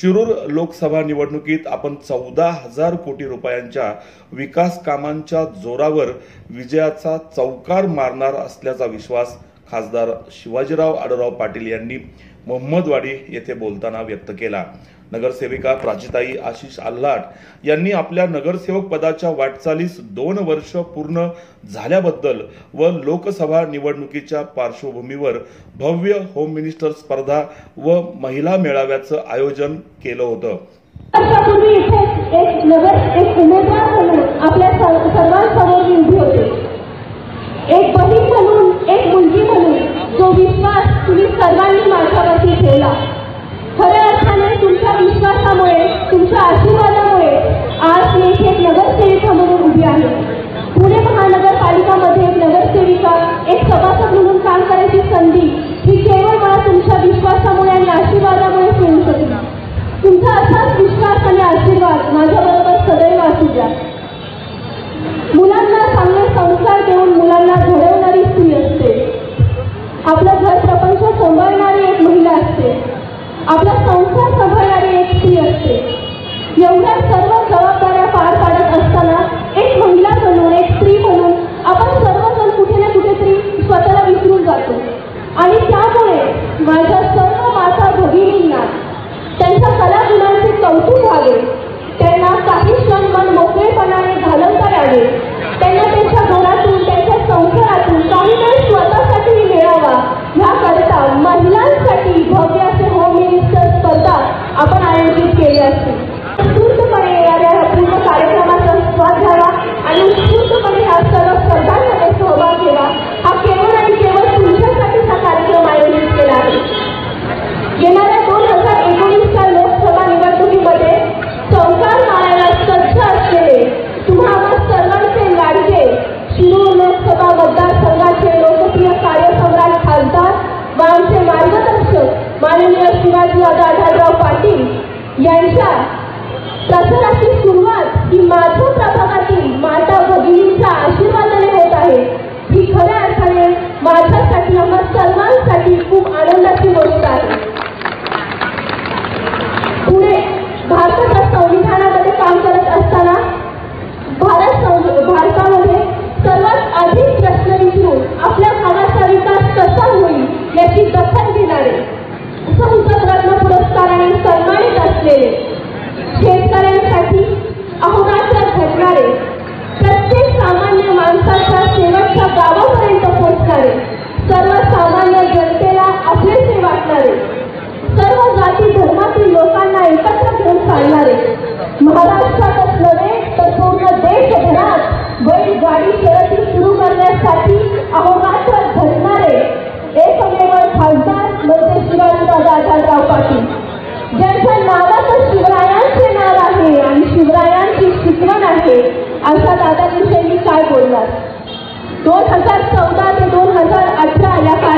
शिरूर लोकसभा निवडणुकीत आपण चौदा हजार कोटी रुपयांच्या विकास कामांच्या जोरावर विजयाचा चौकार मारणार असल्याचा विश्वास खासदार शिवाजीराव आडराव पाटील यांनी मोहम्मदवाडी येथे बोलताना व्यक्त केला. नगरसेविका प्राजिताई आशिष आल्हाट यांनी आपल्या नगरसेवक पदाच्या वाटचालीस दोन वर्ष पूर्ण झाल्याबद्दल व लोकसभा निवडणुकीच्या पार्श्वभूमीवर भव्य होम मिनिस्टर स्पर्धा व महिला मेळाव्याचं आयोजन केलं होतं. एक म्हणून जो विश्वास तुम्ही सर्वांनी माझ्यावरती खऱ्या अर्थाने तुमच्या विश्वासामुळे तुमच्या आशीर्वाद महाराष्ट्रातच नव्हे तर पूर्ण देशभरात बैलगाडी शर्यती सुरू करण्यासाठी अहोरात्र धरणारे एकमेव खासदार म्हणजे शिवाजीराव दादाराव पाटील. ज्यांच्या नावात शिवरायांचे नाव आहे आणि शिवरायांची शिकवण आहे अशा दादाविषयी काय बोलणार? दोन हजार चौदा ते दोन हजार अठरा या काळात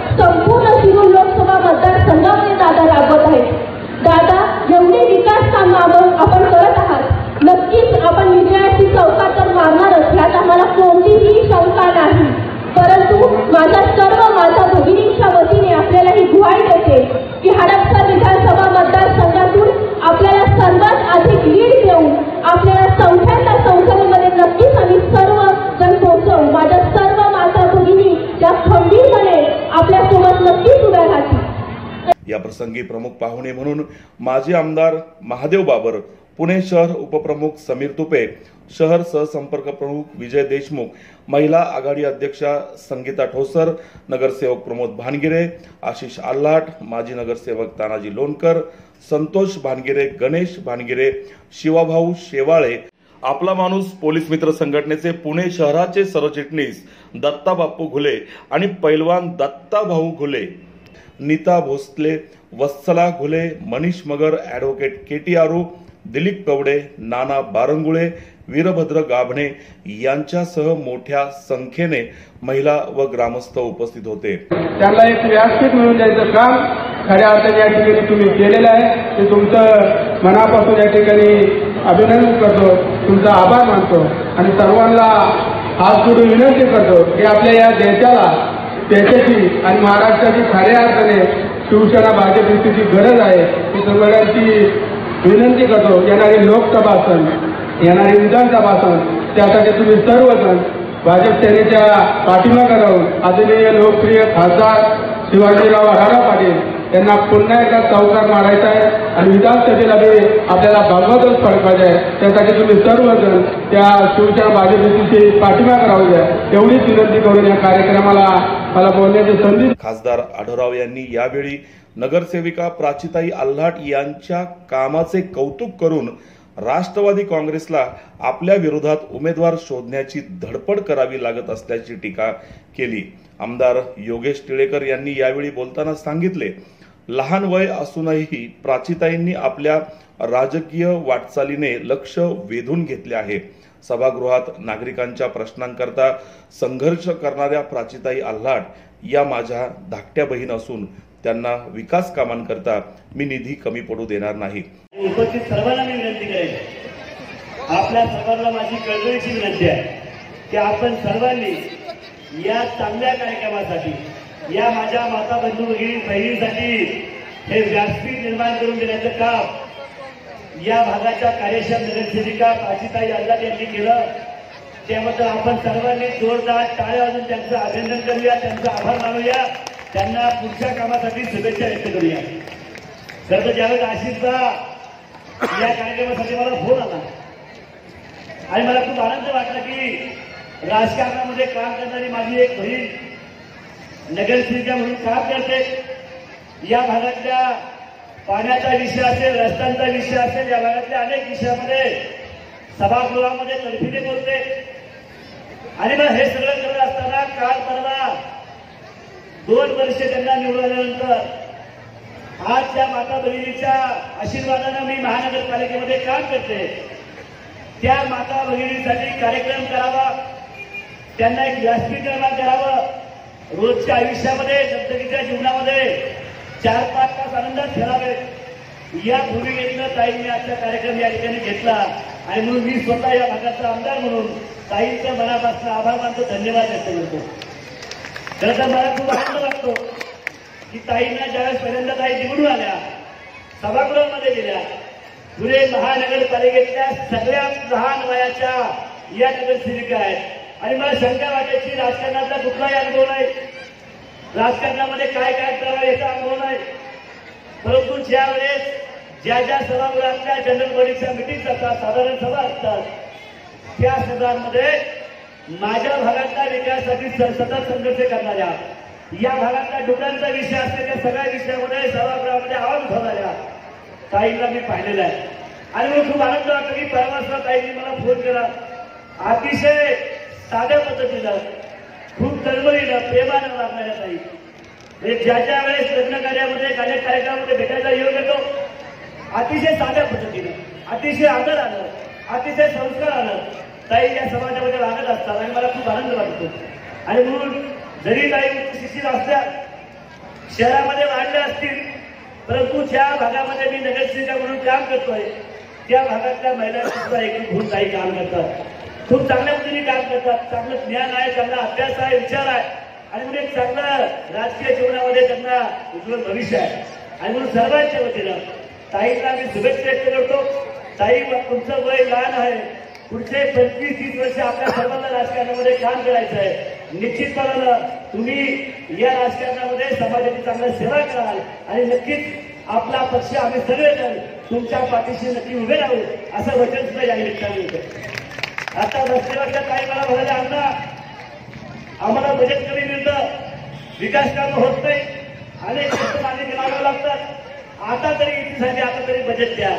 प्रसंगी प्रमुख पाहुणे म्हणून माजी आमदार महादेव बाबर पुणे शहर उपप्रमुख समीर तुपे शहर सहसंपर्क प्रमुख विजय देशमुख महिला आघाडी अध्यक्षा संगीता ठोसर नगरसेवक प्रमोद भानगिरे आशिष आल्हाट माजी नगरसेवक तानाजी लोणकर संतोष भानगिरे गणेश भानगिरे शिवाभाऊ शेवाळे. आपला माणूस पोलीस मित्र संघटनेचे पुणे शहराचे सरचिटणीस दत्ता बाप्पू घुले आणि पैलवान Datta Bhau Ghule. Neeta Bhosale Vatsala Ghule Manish Magar advocate K T Aaru Dilip Kawade Nana Barangule Veerbhadra Gabhane यांच्यासह मोठ्या संख्येने महिला व ग्रामस्थ उपस्थित होते. त्यांना एक व्यासपीठ मिळून द्यायचं काम. खऱ्या अर्थाने या ठिकाणी तुम्ही केलेलं आहे. ते तुमचं मनापासून या ठिकाणी अभिनंदन करतो. तुमचा आभार मानतो. आणि सर्वांना हात जोडून विनंती करतो की आपल्या या देशाला त्याच्याशी आणि महाराष्ट्राची खऱ्या अर्थाने शिवसेना भाजप युतीची गरज आहे. ती सगळ्यांची विनंती करतो येणारी लोकसभा असेल येणारी विधानसभा असेल त्यासाठी तुम्ही सर्वजण भाजप सेनेच्या पाठिंबा करावं आदरणीय लोकप्रिय खासदार शिवाजीराव आढावा पाटील त्यांना पुन्हा एकदा चौकार मारायचा आहे आणि विधानसभेला बी आपल्याला भागवतच फडकायचं आहे. त्यासाठी तुम्ही सर्वजण त्या शिवसेना भाजप युतीची पाठीमागे राहू द्या एवढीच विनंती करून या कार्यक्रमाला मला बोलण्याची संधी खासदार आढळराव यांनी यावेळी नगरसेविका प्राचिताई आल्हाट यांच्या कामाचे कौतुक करून राष्ट्रवादी काँग्रेसला आपल्या विरोधात उमेदवार शोधण्याची धडपड करावी लागत असल्याची टीका केली. आमदार योगेश टिळेकर यांनी यावेळी बोलताना सांगितले लहान वय असूनही प्राचिताईंनी आपल्या राजकीय वाटचालीने लक्ष वेधून घेतले आहे. सभागृहात नागरिकांच्या प्रश्नांकरता संघर्ष करणाऱ्या प्राचिताई आल्हाट या माझ्या धाकट्या बहीण असून त्यांना विकास कामांकरता मी निधी कमी पडू देणार नाही. उपस्थित सर्वांना मी विनंती करेन. आपल्या सर्वांना माझी कळकळीची विनंती आहे की आपण सर्वांनी या चांगल्या कार्यक्रमासाठी या माझ्या माता बंधू भगिनी बहिणीसाठी हे व्यासपीठ निर्माण करून देण्याचं काम या भागाच्या कार्यक्षम नगरसेविका प्राचिताई आझाद यांनी केलं. त्याबद्दल आपण सर्वांनी जोरदार टाळ्या वाजून त्यांचं अभिनंदन करूया त्यांचा आभार मानूया. त्यांना पुढच्या कामासाठी शुभेच्छा व्यक्त करूया. खरं तर ज्यावेळेस आशिषचा या कार्यक्रमासाठी मला फोन आला. आणि मला खूप आनंद वाटला की राजकारणामध्ये काम करणारी माझी एक बहीण नगरसेविका म्हणून काम करते. या भागातल्या पाण्याचा विषय असेल रस्त्यांचा विषय असेल या भागातल्या अनेक विषयामध्ये सभागृहामध्ये तडफीने बोलते. आणि मग हे सगळं करत असताना काल परवा दोन वर्ष त्यांना निवडल्यानंतर आज त्या माता भगिनीच्या आशीर्वादानं मी महानगरपालिकेमध्ये काम करते. त्या माता भगिनीसाठी कार्यक्रम करावा त्यांना एक व्यासपीठ निर्माण करावं रोजच्या आयुष्यामध्ये दगदगीच्या जीवनामध्ये चार पाच तास आनंदात ठेवावे. या भूमिकेतनं ताईंनी आजचा कार्यक्रम या ठिकाणी घेतला. आणि म्हणून मी स्वतः या भागाचा आमदार म्हणून ताईंच्या मनापासून आभार मानतो धन्यवाद व्यक्त करतो. खरं तर मला खूप आनंद वाटतो की ताईंना ज्यावेळेस पहिल्यांदा ताई निवडून आल्या सभागृहामध्ये गेल्या पुणे महानगरपालिकेतल्या सगळ्यात लहान वयाच्या या नगरसेविका आहेत. आणि मला शंका वाटायची राजकारणाचा कुठलाही अनुभव नाही? राजकारणामध्ये काय काय करावं याचा अनुभव नाही. परंतु ज्या वेळेस ज्या ज्या सभागृहातल्या जनरल बॉडीच्या मिटिंग असतात साधारण सभा असतात त्या सभांमध्ये माझ्या भागातल्या विकासासाठी स- सतत संघर्ष करणाऱ्या या भागातल्या डुकरांचा विषय असलेल्या त्या सगळ्या विषयामध्ये सभागृहामध्ये आवाज उठवणाऱ्या ताईंना मी पाहिलेला आहे. आणि मला खूप आनंद वाटतो की परवासला ताईंनी मला फोन केला. अतिशय साध्या पद्धतीला खूप तळमळीला प्रेमानं वागणाऱ्या ताई. म्हणजे ज्या ज्या वेळेस लग्न कार्यामध्ये कार्य कार्यक्रमामध्ये भेटायचा योग येतो अतिशय साध्या पद्धतीनं अतिशय आदर आलं अतिशय संस्कार आलं ताई या समाजामध्ये वागत असतात आणि मला खूप आनंद वाटतो. आणि म्हणून जरी ताई शिक्षित असल्या शहरामध्ये वाढल्या असतील परंतु ज्या भागामध्ये मी नगरसेविका म्हणून काम करतोय त्या भागातल्या महिलांची सुद्धा एकूण होऊन ताई काम करतात. खूप चांगल्या पद्धतीने काम करतात. चांगलं ज्ञान आहे चांगला अभ्यास आहे विचार आहे. आणि म्हणून एक चांगलं राजकीय जीवनामध्ये त्यांना उज्ज्वल भविष्य आहे. आणि म्हणून सर्वांच्या वतीनं ताईला आम्ही शुभेच्छा व्यक्त करतो. ताई तुमचं वय लहान आहे. पुढचे पंचवीस तीस वर्ष आपल्या सर्वांना राजकारणामध्ये काम करायचं आहे. निश्चितपणानं तुम्ही या राजकारणामध्ये समाजाची चांगल्या सेवा कराल. आणि नक्कीच आपला पक्ष आम्ही सगळेजण तुमच्या पाठीशी नक्की उभे राहू असं वचन सुद्धा या निमित्ताने होतं. आता रस्त्यावरच्या काही मला म्हणाले अण्णा आम्हाला बजेट कमी मिळतं विकास कामं होत नाही. अनेक गोष्टी मागे लागतात. आता तरी युतीसाठी आता तरी बजेट द्या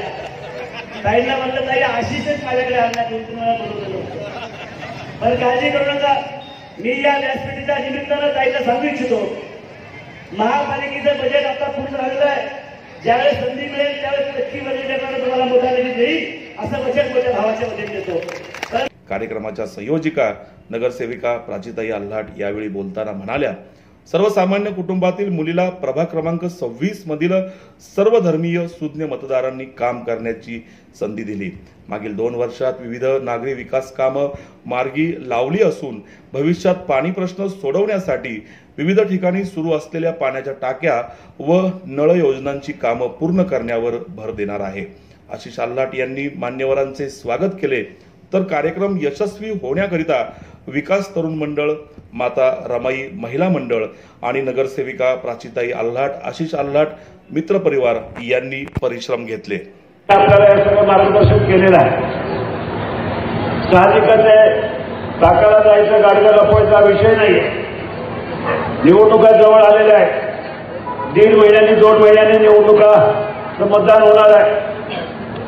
ताईंना म्हणलं ताई आशिषच माझ्याकडे आणला येईल तुम्हाला बोलवलेलं पण काळजी करू नका. मी या व्यासपीठीच्या निमित्तानं ताईला सांगू इच्छितो. महापालिकेचं बजेट आता पूर्ण झालेलं आहे. ज्यावेळेस संधी मिळेल त्यावेळेस नक्की बजेटकडे तुम्हाला मोठा निधी देईल असं बजेट मोठ्या भावाच्या बजेट देतो. कार्यक्रमाच्या संयोजिका नगरसेविका प्राचीताई आल्हाट यावेळी बोलताना म्हणाल्या सर्वसामान्य कुटुंबातील मुलीला प्रभाग क्रमांक सव्वीस मधील सर्व धर्मीय सुज्ञ मतदारांनी काम करण्याची संधी दिली. मागील दोन वर्षात विविध नागरी विकास कामं मार्गी लावली असून भविष्यात पाणी प्रश्न सोडवण्यासाठी विविध ठिकाणी सुरू असलेल्या पाण्याच्या टाक्या व नळ योजनांची कामं पूर्ण करण्यावर भर देणार आहे. आशिष आल्हाट यांनी मान्यवरांचे स्वागत केले. तर कार्यक्रम यशस्वी होण्याकरिता विकास तरुण मंडळ माता रमाई महिला मंडळ आणि नगरसेविका प्राचीताई आल्हाट आशिष आल्हाट मित्रपरिवार यांनी परिश्रम घेतले. आपल्याला हे सगळं मार्गदर्शन केलेलं आहे. साहजिकच आहे टाकाला जायचं गाडीला लपवायचा विषय नाही निवडणुका जवळ आलेल्या आहेत. दीड महिन्यांनी दोन महिन्यांनी निवडणुका मतदान होणार आहे.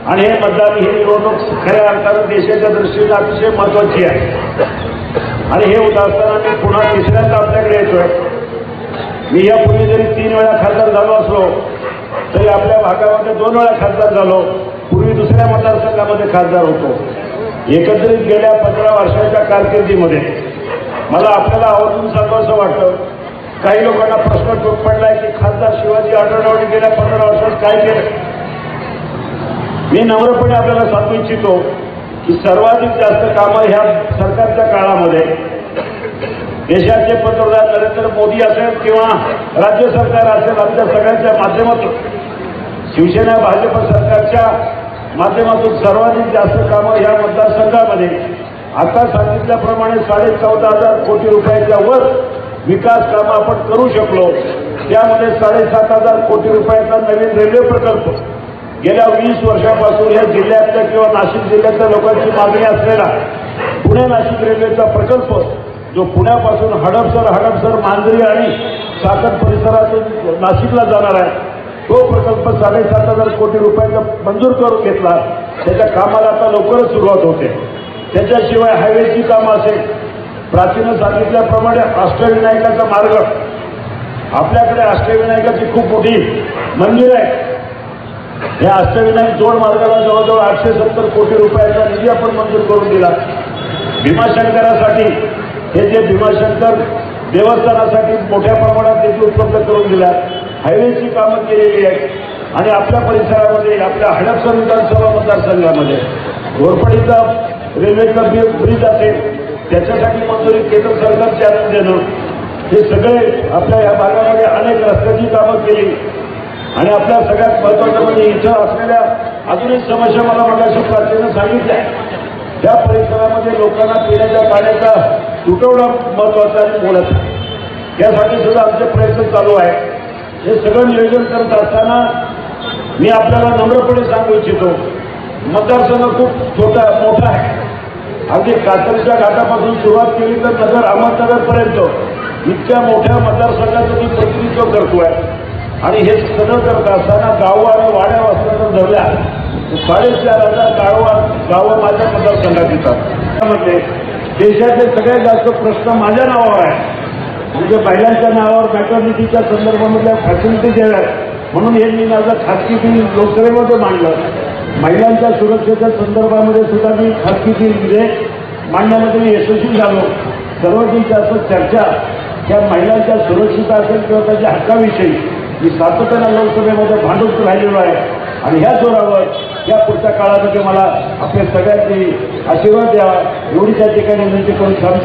आणि हे मतदान ही निवडणूक खऱ्या अर्थानं देशाच्या दृष्टीने अतिशय महत्वाची आहे. आणि हे होत असताना मी पुन्हा तिसऱ्यांदा आपल्याकडे येतोय. मी यापूर्वी जरी तीन वेळा खासदार झालो असलो तरी आपल्या भागामध्ये दोन वेळा खासदार झालो. पूर्वी दुसऱ्या मतदारसंघामध्ये खासदार होतो. एकत्रित गेल्या पंधरा वर्षाच्या कारकिर्दीमध्ये मला आपल्याला आवर्जून सांगावं असं वाटतं. काही लोकांना प्रश्न टोक पडलाय की खासदार शिवाजी आढळरावने गेल्या पंधरा वर्षात काय केलं? मी नम्रपणे आपल्याला सांगू इच्छितो की सर्वाधिक जास्त कामं ह्या सरकारच्या काळामध्ये देशाचे पंतप्रधान नरेंद्र मोदी असेल किंवा राज्य सरकार असेल आमच्या सगळ्यांच्या माध्यमातून शिवसेना भाजप सरकारच्या माध्यमातून सर्वाधिक जास्त कामं या मतदारसंघामध्ये. आता सांगितल्याप्रमाणे साडे चौदा हजार कोटी रुपयाच्या वर विकास कामं आपण करू शकलो. त्यामध्ये साडेसात हजार कोटी रुपयाचा नवीन रेल्वे प्रकल्प गेल्या वीस वर्षापासून या जिल्ह्यातल्या किंवा नाशिक जिल्ह्यातल्या लोकांची मागणी असलेला पुणे नाशिक रेल्वेचा प्रकल्प जो पुण्यापासून हडपसर हडपसर मांजरी आणि साखर परिसरातून नाशिकला जाणार आहे तो प्रकल्प साडेसात हजार कोटी रुपयाचा मंजूर करून घेतला. त्याच्या कामाला आता लवकरच सुरुवात होते. त्याच्याशिवाय हायवेची कामं असेल. प्राचीन सांगितल्याप्रमाणे अष्टविनायकाचा मार्ग. आपल्याकडे अष्टविनायकाची खूप मोठी मंदिर आहे या अष्टविनायक जोड मार्गाला जवळजवळ आठशे सत्तर कोटी रुपयाचा निधी आपण मंजूर करून दिला. भीमाशंकरासाठी हे जे भीमाशंकर देवस्थानासाठी मोठ्या प्रमाणात निधी उपलब्ध करून दिला हायवेची कामं केलेली आहेत. आणि आपल्या परिसरामध्ये आपल्या हडपसर विधानसभा मतदारसंघामध्ये घोरपडीचा रेल्वेचा ब्रिज असेल त्याच्यासाठी मंजुरी केंद्र सरकारची आणून देणं हे सगळे आपल्या या भागामध्ये अनेक रस्त्याची कामं केली. आणि आपल्या सगळ्यात महत्वाचं म्हणजे इथं असलेल्या अजून एक समस्या मला मगाशी प्राचीनं सांगितल्या. त्या परिसरामध्ये लोकांना पिण्याच्या पाण्याचा तुटवडा महत्त्वाचा आणि मोलाचा. यासाठी सुद्धा आमचे प्रयत्न चालू आहे हे सगळं नियोजन करत असताना मी आपल्याला नम्रपणे सांगू इच्छितो मतदारसंघ खूप छोटा मोठा आहे. अगदी कातरच्या घाटापासून सुरुवात केली तर नगर अहमदनगरपर्यंत इतक्या मोठ्या मतदारसंघाचं मी प्रतिनिधित्व आहे आणि हे सगळं करत असताना गावं आणि वाड्या वाचल्या धरल्या साडेचार हजार गावं गावं माझ्या मतदारसंघात येतात. त्यामध्ये देशाचे सगळ्यात जास्त प्रश्न माझ्या नावावर आहे म्हणजे महिलांच्या नावावर मॅटर्निटीच्या संदर्भामधल्या फॅसिलिटी ज्या म्हणून हे मी माझं खासगी बिल लोकसभेमध्ये मांडलं. महिलांच्या सुरक्षेच्या संदर्भामध्ये सुद्धा मी खासगी बिल म्हणजे मांडण्यामध्ये मी यशस्वी झालो. सर्वात जास्त चर्चा त्या महिलांच्या सुरक्षिता असेल किंवा त्याच्या हक्काविषयी. मी सातत्यानं लोकसभेमध्ये भांडून राहिलेलो आहे. आणि ह्या जोरावर या पुढच्या काळामध्ये मला आपल्या सगळ्यांनी आशीर्वाद द्या एवढी त्या ठिकाणी विनंती करून सांगतो.